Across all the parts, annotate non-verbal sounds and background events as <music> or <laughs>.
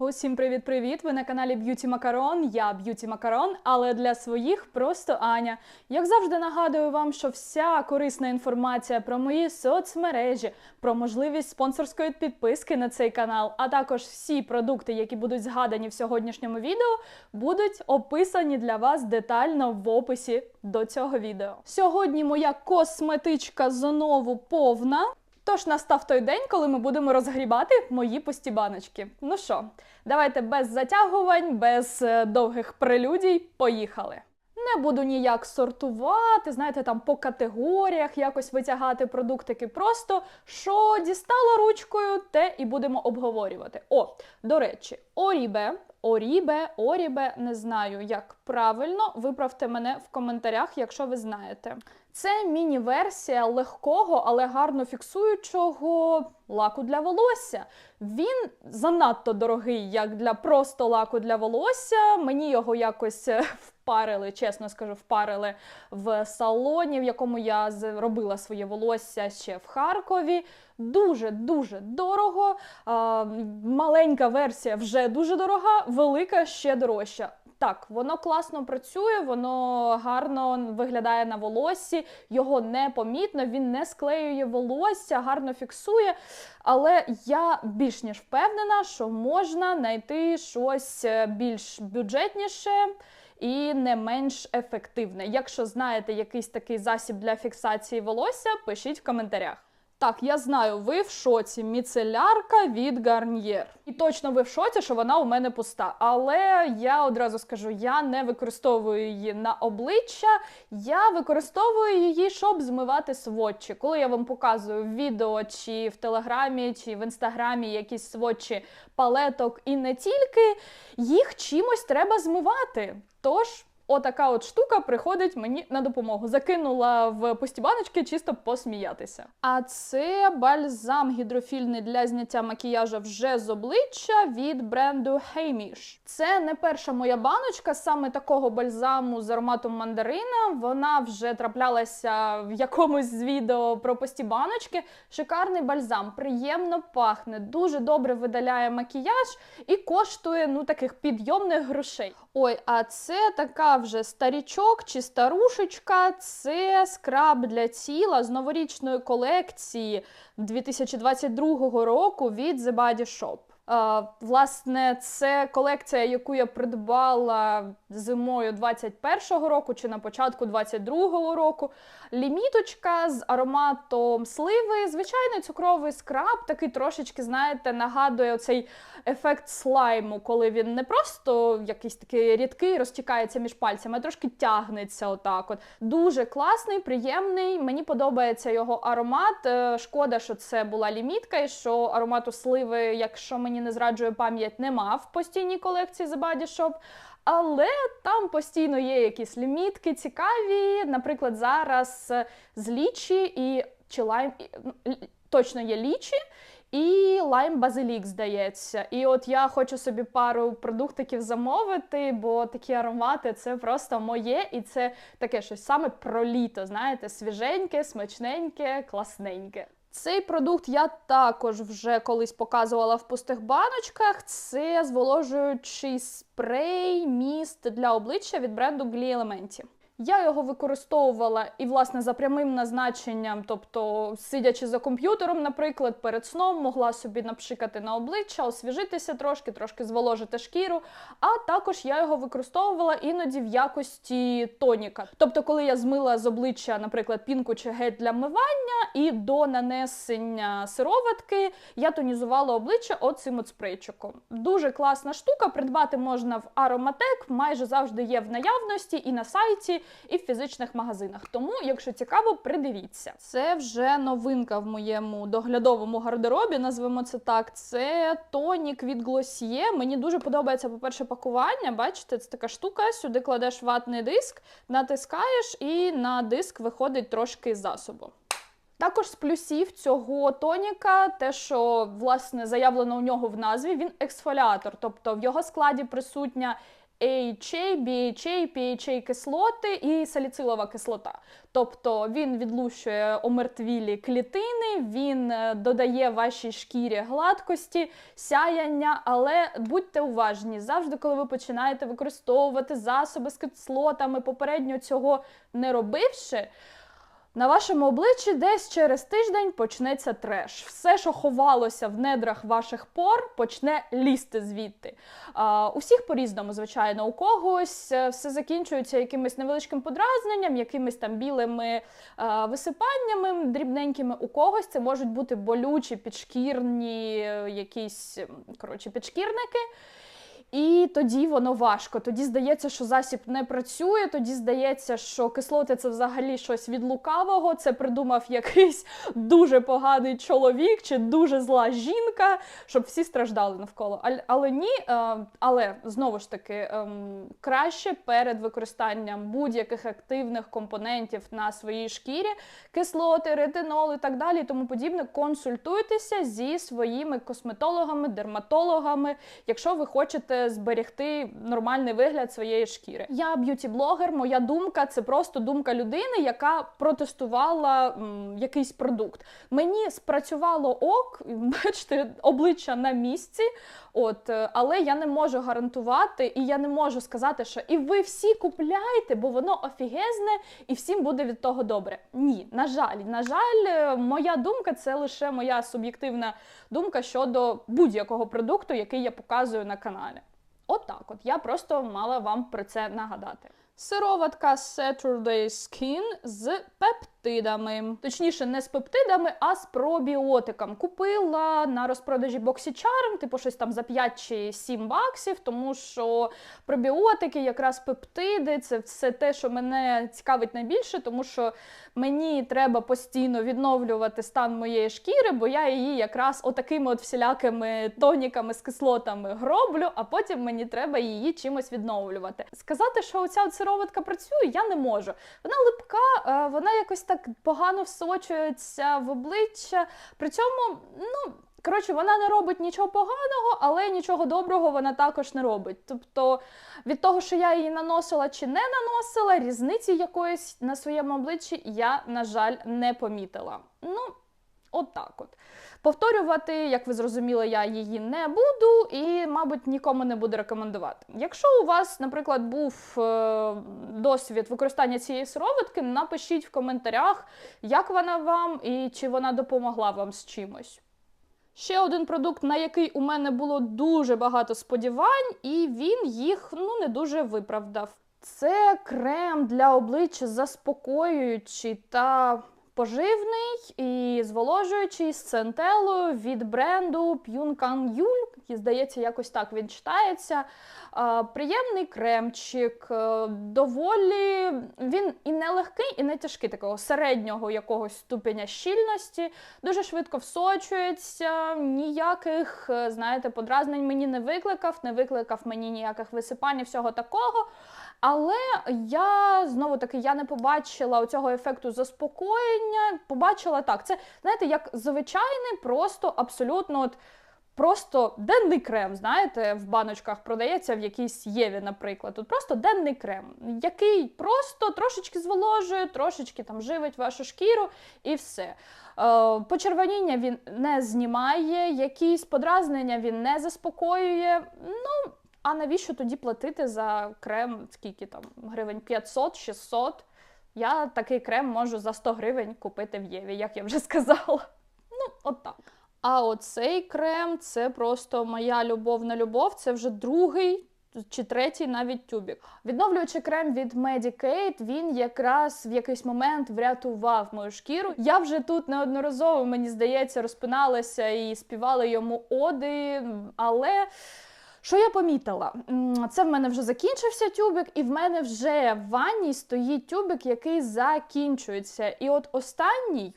Усім привіт-привіт! Ви на каналі Б'юті Макарон. Я Б'юті Макарон, але для своїх просто Аня. Як завжди нагадую вам, що вся корисна інформація про мої соцмережі, про можливість спонсорської підписки на цей канал, а також всі продукти, які будуть згадані в сьогоднішньому відео, будуть описані для вас детально в описі до цього відео. Сьогодні моя косметичка знову повна. Тож настав той день, коли ми будемо розгрібати мої пусті баночки. Ну що, давайте без затягувань, без е, довгих прелюдій, поїхали. Не буду ніяк сортувати, знаєте, там по категоріях якось витягати продуктики. Просто що дістала ручкою, те і будемо обговорювати. О, до речі, Орібе, Орібе, Орібе, не знаю, як правильно. Виправте мене в коментарях, якщо ви знаєте. Це міні-версія легкого, але гарно фіксуючого лаку для волосся. Він занадто дорогий, як для просто лаку для волосся. Мені його якось е, впарили, чесно скажу, впарили в салоні, в якому я робила своє волосся ще в Харкові. Дуже дуже дорого. А, маленька версія вже дуже дорога, велика ще дорожча. Так, воно класно працює, воно гарно виглядає на волоссі, його не помітно, він не склеює волосся, гарно фіксує. Але я більш ніж впевнена, що можна знайти щось е, більш бюджетніше. І не менш ефективне. Якщо знаєте якийсь такий засіб для фіксації волосся, пишіть в коментарях. Так, я знаю, ви в шоці. Міцелярка від Гарньєр. І точно ви в шоці, що вона у мене пуста. Але я одразу скажу: я не використовую її на обличчя, я використовую її, щоб змивати сводчі. Коли я вам показую в відео, чи в телеграмі, чи в інстаграмі якісь сводчі палеток, і не тільки, їх чимось треба змивати. Тож. Отака от штука приходить мені на допомогу. Закинула в пусті баночки чисто посміятися. А це бальзам гідрофільний для зняття макіяжу вже з обличчя від бренду Heimish. Це не перша моя баночка саме такого бальзаму з ароматом мандарина. Вона вже траплялася в якомусь з відео про пусті баночки. Шикарний бальзам, приємно пахне, дуже добре видаляє макіяж і коштує ну таких підйомних грошей. Ой, а це така вже старічок чи старушечка. Це скраб для тіла з новорічної колекції 2022 року від The Body Shop. Власне, це колекція, яку я придбала зимою 21-го року чи на початку 22-го року. Ліміточка з ароматом сливи, звичайний цукровий скраб, такий трошечки, знаєте, нагадує оцей ефект слайму, коли він не просто якийсь такий рідкий, розтікається між пальцями, а трошки тягнеться. отак от. Дуже класний, приємний. Мені подобається його аромат. Е, шкода, що це була лімітка, і що аромату сливи, якщо мені не зраджує пам'ять, нема в постійній колекції The Body Shop. Але там постійно є якісь лімітки цікаві. Наприклад, зараз з лічі і чи лайм точно є лічі. І лайм базилік, здається. І от я хочу собі пару продуктиків замовити, бо такі аромати це просто моє, і це таке щось саме про літо. Знаєте, свіженьке, смачненьке, класненьке. Цей продукт я також вже колись показувала в пустих баночках. Це зволожуючий спрей міст для обличчя від бренду Glee Elementi. Я його використовувала і, власне, за прямим назначенням, тобто, сидячи за комп'ютером, наприклад, перед сном могла собі напшикати на обличчя, освіжитися трошки, трошки зволожити шкіру. А також я його використовувала іноді в якості тоніка. Тобто, коли я змила з обличчя, наприклад, пінку чи гель для мивання, і до нанесення сироватки я тонізувала обличчя оцим от спрейчиком. Дуже класна штука, придбати можна в Ароматек, майже завжди є в наявності і на сайті і в фізичних магазинах. Тому, якщо цікаво, придивіться. Це вже новинка в моєму доглядовому гардеробі, назвемо це так. Це тонік від Glossier. Мені дуже подобається, по-перше, пакування. Бачите, це така штука. Сюди кладеш ватний диск, натискаєш, і на диск виходить трошки засобу. Також з плюсів цього тоніка, те, що власне заявлено у нього в назві, він ексфоліатор, тобто в його складі присутня AHA, BHA, PHA кислоти і саліцилова кислота. Тобто він відлущує омертвілі клітини, він е, додає вашій шкірі гладкості, сяяння, але будьте уважні, завжди, коли ви починаєте використовувати засоби з кислотами, попередньо цього не робивши. На вашому обличчі десь через тиждень почнеться треш. Все, що ховалося в недрах ваших пор, почне лізти звідти. А, усіх по-різному, звичайно, у когось е, все закінчується якимось невеличким подразненням, якимись там білими е, висипаннями дрібненькими. У когось це можуть бути болючі підшкірні е, якісь коротше, підшкірники. І тоді воно важко. Тоді здається, що засіб не працює. Тоді здається, що кислоти це взагалі щось від лукавого. Це придумав якийсь <laughs> дуже поганий чоловік чи дуже зла жінка, щоб всі страждали навколо. Але, ні, е, але знову ж таки ем, краще перед використанням будь-яких активних компонентів на своїй шкірі, кислоти, ретинол і так далі, і тому подібне. Консультуйтеся зі своїми косметологами, дерматологами, якщо ви хочете зберегти нормальний вигляд своєї шкіри. Я б'юті-блогер, моя думка це просто думка людини, яка протестувала м, якийсь продукт. Мені спрацювало ок, <laughs> бачите, обличчя на місці. От, е, але я не можу гарантувати, і я не можу сказати, що і ви всі купляйте, бо воно офігезне і всім буде від того добре. Ні, на жаль, на жаль, е, моя думка це лише моя суб'єктивна думка щодо будь-якого продукту, який я показую на каналі. Отак, от, я просто мала вам про це нагадати. Сироватка Saturday Skin з пептидами. Точніше, не з пептидами, а з пробіотиком. Купила на розпродажі BoxyCharm, типу щось там за 5 чи 7 баксів, тому що пробіотики, якраз пептиди, це все те, що мене цікавить найбільше, тому що мені треба постійно відновлювати стан моєї шкіри, бо я її якраз отакими от всілякими тоніками з кислотами гроблю, а потім мені треба її чимось відновлювати. Сказати, що оця сироватка працює, я не можу. Вона липка, е, вона якось так погано всочується в обличчя. При цьому, ну. Коротше, вона не робить нічого поганого, але нічого доброго вона також не робить. Тобто від того, що я її наносила чи не наносила, різниці якоїсь на своєму обличчі я, на жаль, не помітила. Ну, от так от. Повторювати, як ви зрозуміли, я її не буду і, мабуть, нікому не буду рекомендувати. Якщо у вас, наприклад, був е, досвід використання цієї сироватки, напишіть в коментарях, як вона вам і чи вона допомогла вам з чимось. Ще один продукт, на який у мене було дуже багато сподівань, і він їх ну не дуже виправдав. Це крем для обличчя заспокоюючий та поживний і зволожуючий з центелою від бренду Yul. І, здається, якось так він читається. Приємний кремчик, е, доволі він і не легкий, і не тяжкий, такого середнього якогось ступеня щільності. Дуже швидко всочується, ніяких, е, знаєте, подразнень мені не викликав, не викликав мені ніяких висипань, і всього такого. Але я знову таки я не побачила цього ефекту заспокоєння. Побачила так. Це знаєте, як звичайний, просто абсолютно от. Просто денний крем, знаєте, в баночках продається в якійсь Єві, наприклад. Тут просто денний крем, який просто трошечки зволожує, трошечки там живить вашу шкіру і все. Е, почервоніння він не знімає, якісь подразнення він не заспокоює. Ну, а навіщо тоді платити за крем, скільки там гривень 500-600? Я такий крем можу за 100 гривень купити в Єві, як я вже <laughs> сказала. Ну, от так. А оцей крем це просто моя любовна любов. Це вже другий чи третій навіть тюбік. Відновлюючи крем від Medicaid, він якраз в якийсь момент врятував мою шкіру. Я вже тут неодноразово, мені здається, розпиналася і співала йому оди, але. Що я помітила? Це в мене вже закінчився тюбик, і в мене вже в ванні стоїть тюбик, який закінчується. І от останній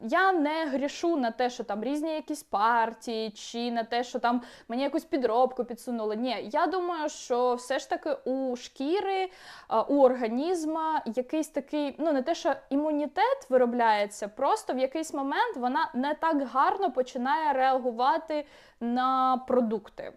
я не грішу на те, що там різні якісь партії, чи на те, що там мені якусь підробку підсунули. Ні, я думаю, що все ж таки у шкіри, у організма якийсь такий, ну не те, що імунітет виробляється, просто в якийсь момент вона не так гарно починає реагувати на продукти.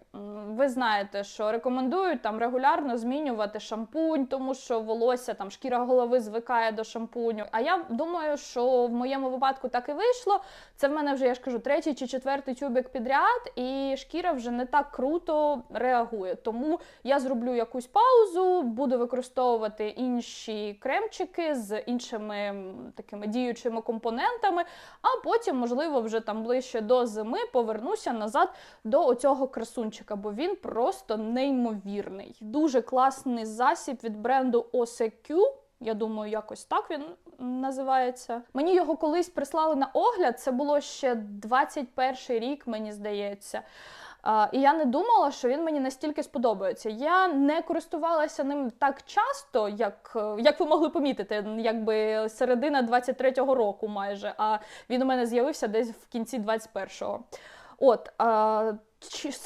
Ви знаєте, що рекомендують там регулярно змінювати шампунь, тому що волосся там шкіра голови звикає до шампуню. А я думаю, що в моєму випадку так і вийшло. Це в мене вже я ж кажу третій чи четвертий тюбик підряд, і шкіра вже не так круто реагує. Тому я зроблю якусь паузу, буду використовувати інші кремчики з іншими такими діючими компонентами, а потім, можливо, вже там ближче до зими повернуся назад до оцього красунчика, бо він просто неймовірний. Дуже класний засіб від бренду OSQ. Я думаю, якось так він називається. Мені його колись прислали на огляд. Це було ще 21 рік, мені здається. А, і я не думала, що він мені настільки сподобається. Я не користувалася ним так часто, як, е, як ви могли помітити, якби середина 23-го року майже. А він у мене з'явився десь в кінці 21-го. От, а,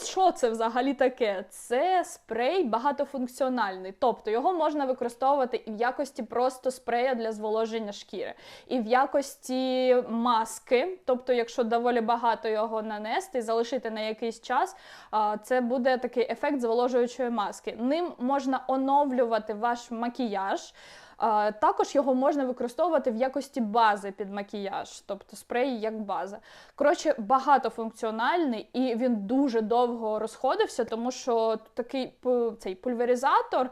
що це взагалі таке? Це спрей багатофункціональний, тобто його можна використовувати і в якості просто спрея для зволоження шкіри, і в якості маски. Тобто, якщо доволі багато його нанести і залишити на якийсь час, це буде такий ефект зволожуючої маски. Ним можна оновлювати ваш макіяж. Також його можна використовувати в якості бази під макіяж, тобто спрей як база. Коротше, багатофункціональний і він дуже довго розходився, тому що такий цей пульверизатор.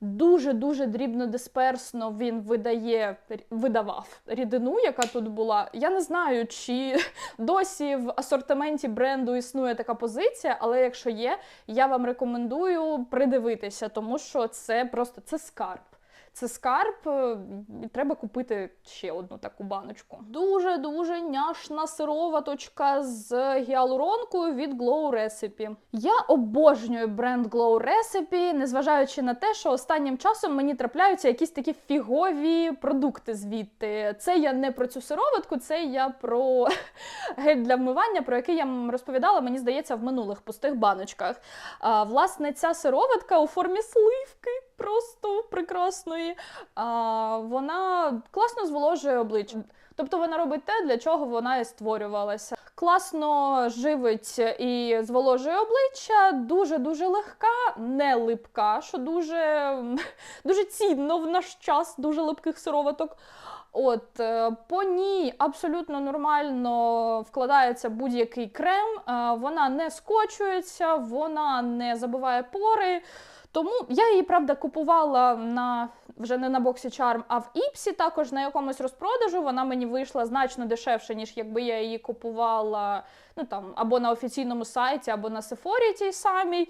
Дуже-дуже дрібнодисперсно він видає, видавав рідину, яка тут була. Я не знаю, чи <laughs> досі в асортименті бренду існує така позиція, але якщо є, я вам рекомендую придивитися, тому що це просто це скарб. Це скарб, е, і треба купити ще одну таку баночку. Дуже дуже няшна сироваточка з гіалуронкою від Glow Recipe. Я обожнюю бренд Glow Recipe, незважаючи на те, що останнім часом мені трапляються якісь такі фігові продукти звідти. Це я не про цю сироватку, це я про <laughs> гель для вмивання, про який я розповідала, мені здається, в минулих пустих баночках. А, власне, ця сироватка у формі сливки просто прекрасної. А, вона класно зволожує обличчя. Тобто вона робить те, для чого вона і створювалася. Класно живить і зволожує обличчя, дуже-дуже легка, не липка, що дуже, <laughs> дуже цінно в наш час, дуже липких сироваток. От е, по ній абсолютно нормально вкладається будь-який крем, е, вона не скочується, вона не забиває пори. Тому я її, правда, купувала на вже не на боксі Charm, а в Іпсі, також на якомусь розпродажу. Вона мені вийшла значно дешевше, ніж якби я її купувала ну там або на офіційному сайті, або на Сефорі тій самій.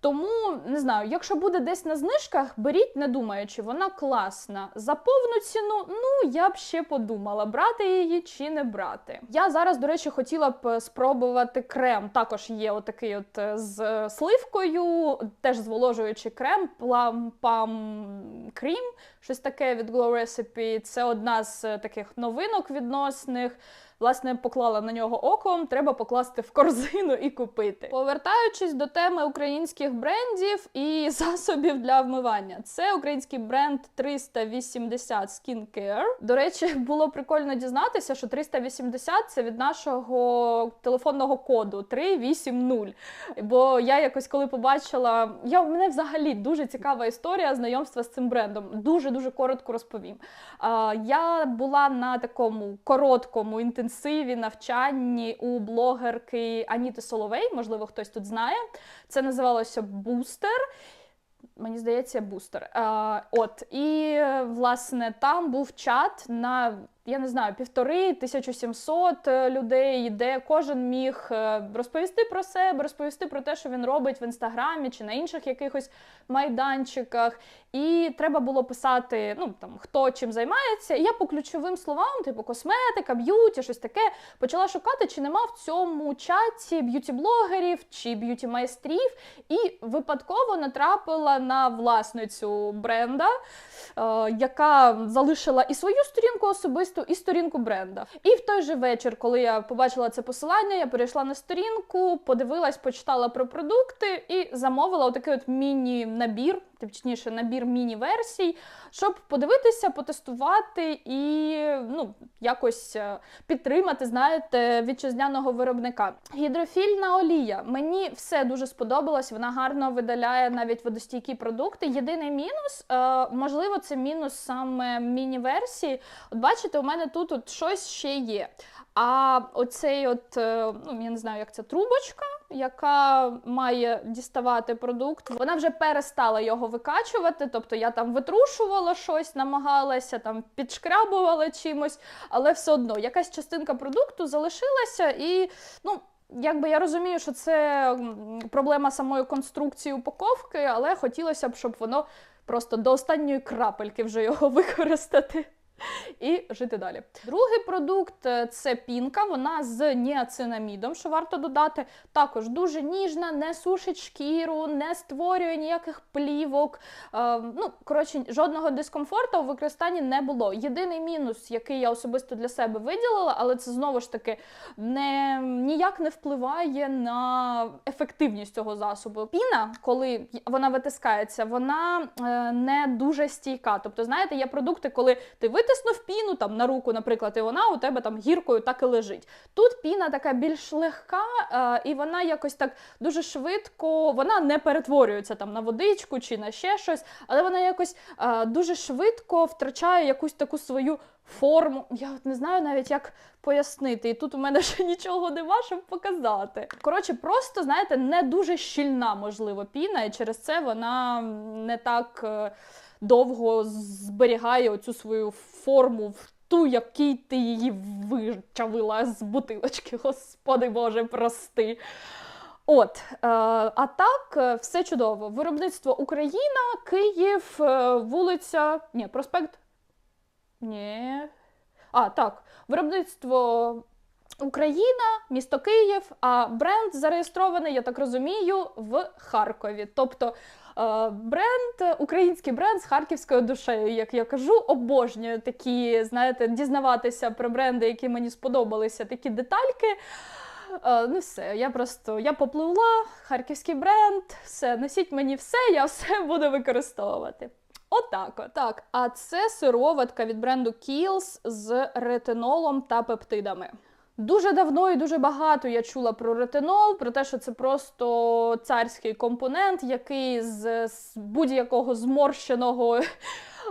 Тому не знаю, якщо буде десь на знижках, беріть, не думаючи, вона класна. За повну ціну, ну я б ще подумала, брати її чи не брати. Я зараз, до речі, хотіла б спробувати крем. Також є отакий от е, з сливкою, теж зволожуючий крем, Palm Cream, щось таке від Glow Recipe. Це одна з е, таких новинок відносних. Власне, поклала на нього око, треба покласти в корзину і купити. Повертаючись до теми українських брендів і <laughs> засобів для вмивання, це український бренд 380 Skincare. До речі, було прикольно дізнатися, що 380 це від нашого телефонного коду 380. Бо я якось коли побачила, я в мене взагалі дуже цікава історія знайомства з цим брендом. Дуже дуже коротко розповім. Я була на такому короткому інтенсиві навчанні у блогерки Аніти Соловей. Можливо, хтось тут знає. Це називалося Бустер. Мені здається, бустер. А, от і е, власне там був чат на я не знаю, півтори 1700 е, людей, де кожен міг е, розповісти про себе, розповісти про те, що він робить в інстаграмі чи на інших якихось майданчиках. І треба було писати, ну там хто чим займається. І я по ключовим словам, типу косметика, б'юті, щось таке, почала шукати, чи нема в цьому чаті б'юті-блогерів чи б'юті-майстрів, і випадково натрапила на власницю бренда, е, яка залишила і свою сторінку особисту, і сторінку бренда. І в той же вечір, коли я побачила це посилання, я перейшла на сторінку, подивилась, почитала про продукти і замовила отакий от міні-набір точніше, набір міні-версій, щоб подивитися, потестувати і ну, якось е, підтримати, знаєте, вітчизняного виробника. Гідрофільна олія. Мені все дуже сподобалось. Вона гарно видаляє навіть водостійкі продукти. Єдиний мінус, е, можливо, це мінус саме міні-версії. От бачите, у мене тут от щось ще є. А оцей, от, е, ну я не знаю, як це трубочка, яка має діставати продукт, вона вже перестала його викачувати. Тобто я там витрушувала щось, намагалася там підшкрябувала чимось, але все одно якась частинка продукту залишилася і ну. Якби я розумію, що це проблема самої конструкції упаковки, але хотілося б, щоб воно просто до останньої крапельки вже його <laughs> використати <laughs> і жити далі. Другий продукт е, це пінка. Вона з ніацинамідом, що варто додати. Також дуже ніжна, не сушить шкіру, не створює ніяких плівок. Е, ну, коротше, жодного дискомфорту у використанні не було. Єдиний мінус, який я особисто для себе виділила, але це знову ж таки не, ніяк не впливає на ефективність цього засобу. Піна, коли вона витискається, вона е, не дуже стійка. Тобто, знаєте, є продукти, коли ти витиснув піну там на руку, наприклад, і вона у тебе там гіркою так і лежить. Тут піна така більш легка, е, і вона якось так дуже швидко, вона не перетворюється там на водичку чи на ще щось, але вона якось е, дуже швидко втрачає якусь таку свою форму. Я от не знаю навіть, як пояснити. І тут у мене <laughs> ще нічого нема, щоб показати. Коротше, просто, знаєте, не дуже щільна, можливо, піна, і через це вона не так е, довго зберігає оцю свою форму в ту, якій ти її вичавила з бутилочки. <laughs> Господи Боже, прости. От, е, а так, е, все чудово. Виробництво Україна, Київ, е, вулиця. Ні, проспект. Ні. А, так. Виробництво Україна, місто Київ, а бренд зареєстрований, я так розумію, в Харкові. Тобто бренд, український бренд з харківською душею, як я кажу, обожнюю такі, знаєте, дізнаватися про бренди, які мені сподобалися, такі детальки. Е, Ну, все, я просто я попливла, харківський бренд, все, носіть мені все, я все <laughs> буду використовувати. Отак. от. Так, а це сироватка від бренду Kiehl's з ретинолом та пептидами. Дуже давно і дуже багато я чула про ретинол, про те, що це просто царський компонент, який з, будь-якого зморщеного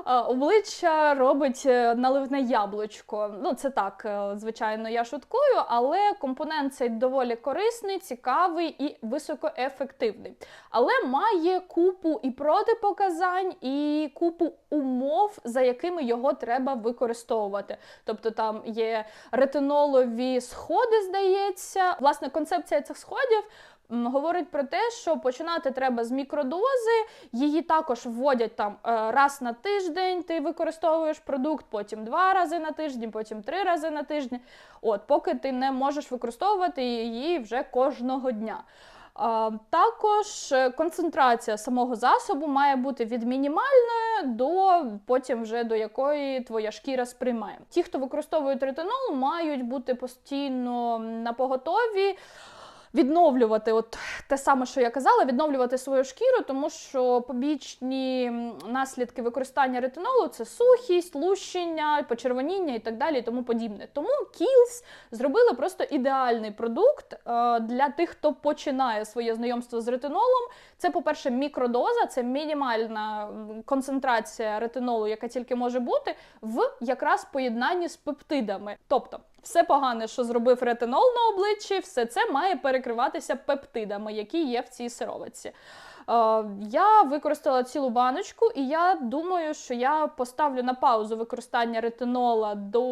обличчя робить е, наливне яблучко. Ну, це так, е, звичайно, я шуткую, але компонент цей доволі корисний, цікавий і високоефективний. Але має купу і протипоказань, і купу умов, за якими його треба використовувати. Тобто там є ретинолові сходи, здається. Власне, концепція цих сходів говорить про те, що починати треба з мікродози, її також вводять там е, раз на тиждень, ти використовуєш продукт, потім два рази на тиждень, потім три рази на тиждень. От, поки ти не можеш використовувати її вже кожного дня. Також е, концентрація самого засобу має бути від мінімальної до потім вже до якої твоя шкіра сприймає. Ті, хто використовують ретинол, мають бути постійно на поготові. Відновлювати, от те саме, що я казала, відновлювати свою шкіру, тому що побічні наслідки використання ретинолу це сухість, лущення, почервоніння і так далі, і тому подібне. Тому Kiehl's зробили просто ідеальний продукт е, для тих, хто починає своє знайомство з ретинолом. Це, по-перше, мікродоза, це мінімальна концентрація ретинолу, яка тільки може бути, в якраз поєднанні з пептидами. Тобто, все погане, що зробив ретинол на обличчі, все це має перекриватися пептидами, які є в цій сироватці. Е, Я використала цілу баночку, і я думаю, що я поставлю на паузу використання ретинола до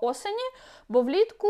осені, бо влітку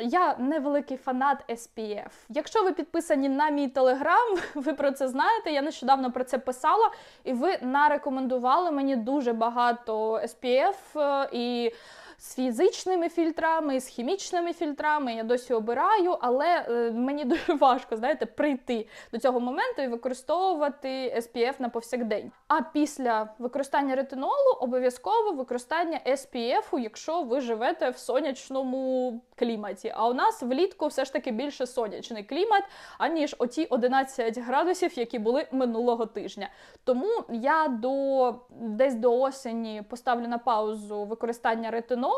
я невеликий фанат SPF. Якщо ви підписані на мій телеграм, <laughs> ви про це знаєте. Я нещодавно про це писала, і ви нарекомендували мені дуже багато SPF е, і з фізичними фільтрами, з хімічними фільтрами. Я досі обираю, але е, мені <laughs> дуже важко, знаєте, прийти до цього моменту і використовувати SPF на повсякдень. А після використання ретинолу обов'язково використання SPF, якщо ви живете в сонячному кліматі. А у нас влітку все ж таки більше сонячний клімат, аніж оті 11 градусів, які були минулого тижня. Тому я до десь до осені поставлю на паузу використання ретинолу,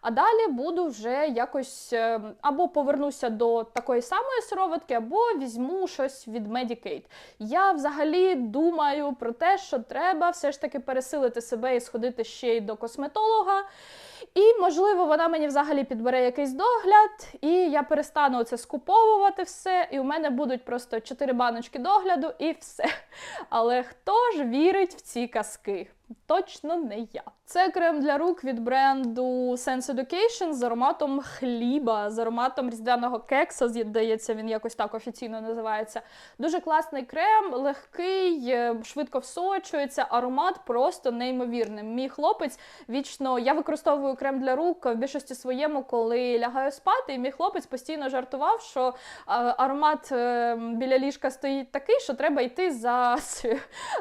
а далі буду вже якось е, або повернуся до такої самої сироватки, або візьму щось від Medicaid. Я взагалі думаю про те, що треба все ж таки пересилити себе і сходити ще й до косметолога. І, можливо, вона мені взагалі підбере якийсь догляд, і я перестану це скуповувати все, і у мене будуть просто 4 баночки догляду і все. Але хто ж вірить в ці казки? Точно не я. Це крем для рук від бренду Sense Education з ароматом хліба, з ароматом різдвяного кекса, здається, він якось так офіційно називається. Дуже класний крем, легкий, е, швидко всочується, аромат просто неймовірний. Мій хлопець вічно я використовую крем для рук в більшості своєму, коли лягаю спати. І мій хлопець постійно жартував, що е, аромат е, біля ліжка стоїть такий, що треба йти за,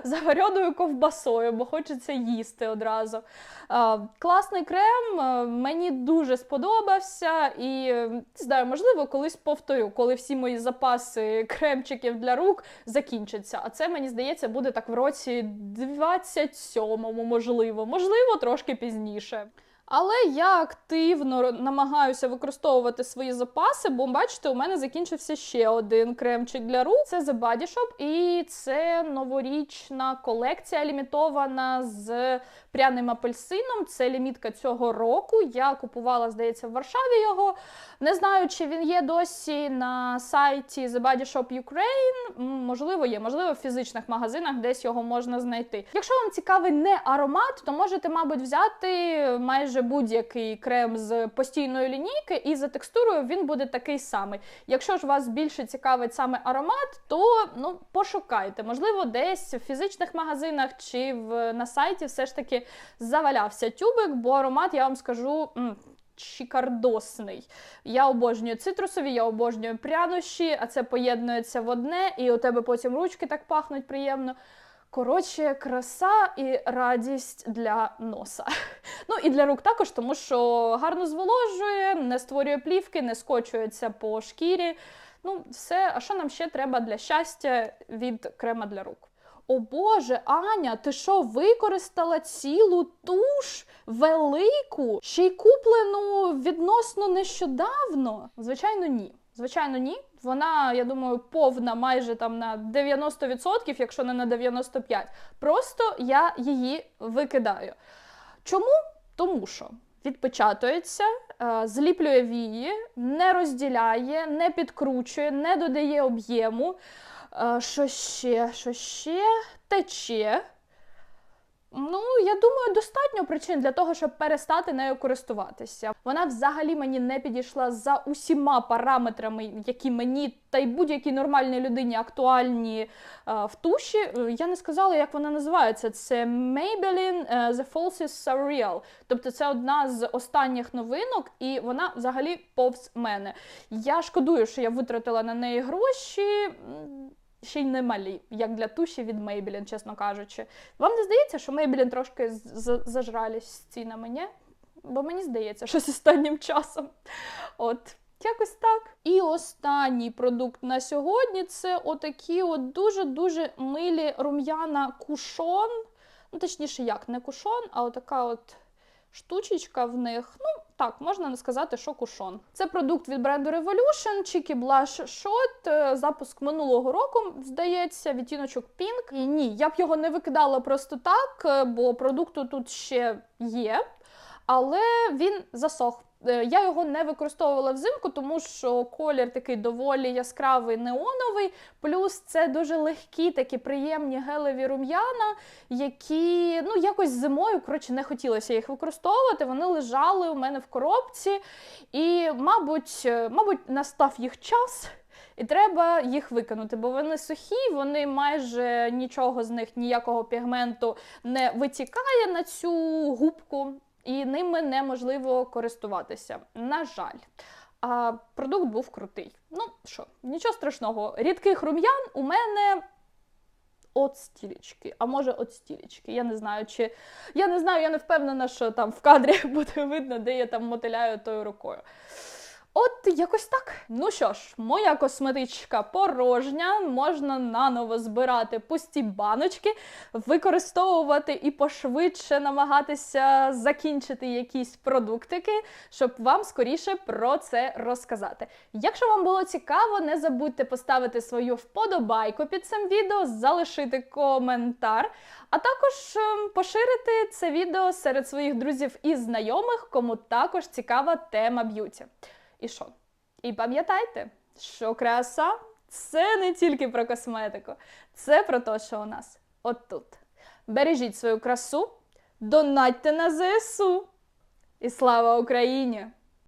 за вареною ковбасою, бо хочеться їсти одразу. Е, Класний крем, мені дуже сподобався, і не знаю, можливо, колись повторю, коли всі мої запаси кремчиків для рук закінчаться. А це мені здається буде так в році 27-му, можливо, можливо, трошки пізніше. Але я активно намагаюся використовувати свої запаси, бо бачите, у мене закінчився ще один кремчик для рук. Це The Body Shop, і це новорічна колекція лімітована з пряним апельсином. Це лімітка цього року. Я купувала, здається, в Варшаві його. Не знаю, чи він є досі на сайті The Body Shop Ukraine. Можливо, є, можливо, в фізичних магазинах десь його можна знайти. Якщо вам цікавий не аромат, то можете, мабуть, взяти майже будь-який крем з постійної лінійки, і за текстурою він буде такий самий. Якщо ж вас більше цікавить саме аромат, то ну пошукайте. Можливо, десь в фізичних магазинах чи в, на сайті все ж таки завалявся тюбик, бо аромат, я вам скажу. Шикардосний. Я обожнюю цитрусові, я обожнюю прянощі, а це поєднується в одне, і у тебе потім ручки так пахнуть приємно. Коротше, краса і радість для носа. <laughs> Ну і для рук також, тому що гарно зволожує, не створює плівки, не скочується по шкірі. Ну, все, а що нам ще треба для щастя від крема для рук? О Боже, Аня, ти що використала цілу туш велику, ще й куплену відносно нещодавно? Звичайно, ні. Звичайно, ні. Вона, я думаю, повна майже там на 90%, якщо не на 95%. Просто я її викидаю. Чому? Тому що відпечатується, е, зліплює вії, не розділяє, не підкручує, не додає об'єму. Що ще? Що ще? Тече. Ну, я думаю, достатньо причин для того, щоб перестати нею користуватися. Вона взагалі мені не підійшла за усіма параметрами, які мені та й будь-якій нормальній людині актуальні е, в туші. Е, Я не сказала, як вона називається. Це Maybelline е, The Falsies Are Real. Тобто це одна з останніх новинок, і вона взагалі повз мене. Я шкодую, що я витратила на неї гроші. Ще й не малі, як для туші від Maybelline, чесно кажучи. Вам не здається, що Maybelline трошки зажрались з цінами, ні? Бо мені здається, що з останнім часом. От. Якось так. І останній продукт на сьогодні це отакі от дуже-дуже милі рум'яна кушон. Ну, точніше, як, не кушон, а отака от штучечка в них. Ну, так, можна не сказати, що кушон. Це продукт від бренду Revolution, Cheeky Blush Shot, е, запуск минулого року, здається, відтіночок Pink. І ні, я б його не викидала просто так, е, бо продукту тут ще є, але він засох. Е, Я його не використовувала взимку, тому що колір такий доволі яскравий неоновий. Плюс це дуже легкі, такі приємні гелеві рум'яна, які ну якось зимою коротше не хотілося їх використовувати. Вони лежали у мене в коробці, і, мабуть, е, мабуть, настав їх час. І треба їх викинути, бо вони сухі, вони майже нічого з них, ніякого пігменту не витікає на цю губку. І ними неможливо користуватися. На жаль. А продукт був крутий. Ну що, нічого страшного. Рідких рум'ян у мене от стілечки, а може от стілечки. Я не знаю, чи я не знаю, я не впевнена, що там в кадрі <laughs> буде видно, де я там мотиляю тою рукою. От якось так. Ну що ж, моя косметичка порожня, можна наново збирати пусті баночки, використовувати і пошвидше намагатися закінчити якісь продуктики, щоб вам скоріше про це розказати. Якщо вам було цікаво, не забудьте поставити свою вподобайку під цим відео, залишити коментар, а також ем, поширити це відео серед своїх друзів і знайомих, кому також цікава тема б'юті. І що? І пам'ятайте, що краса це не тільки про косметику, це про те, що у нас отут. Бережіть свою красу, донатьте на ЗСУ. І слава Україні!